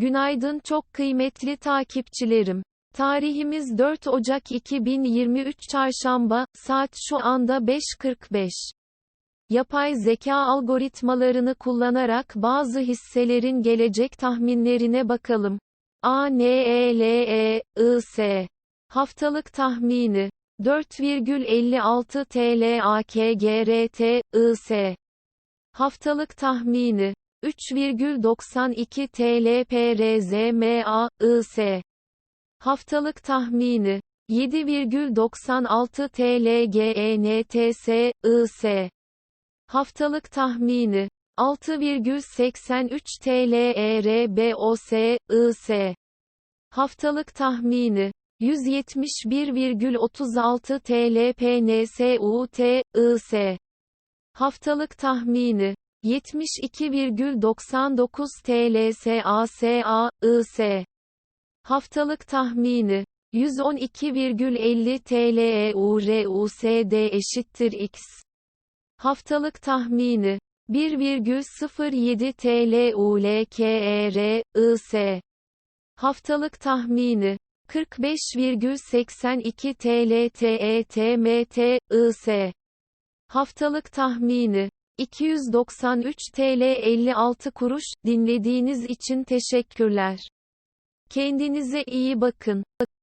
Günaydın çok kıymetli takipçilerim. Tarihimiz 4 Ocak 2023 Çarşamba, saat şu anda 5.45. Yapay zeka algoritmalarını kullanarak bazı hisselerin gelecek tahminlerine bakalım. ANELE, IS. Haftalık tahmini. 4,56 TL AKGRT, IS. Haftalık tahmini. 3,92 TL PRZMA. Haftalık tahmini. 7,96 TL GENTS. Haftalık tahmini. 6,83 TL ERBOS. Haftalık tahmini. 171,36 TL PNSUT. Haftalık tahmini. 72,99 TL SASA, IS. Haftalık tahmini. 112,50 TL EURUSD eşittir X. Haftalık tahmini. 1,07 TL ULKER, IS. Haftalık tahmini. 45,82 TL TETMT, IS. Haftalık tahmini. 293 TL 56 kuruş, dinlediğiniz için teşekkürler. Kendinize iyi bakın.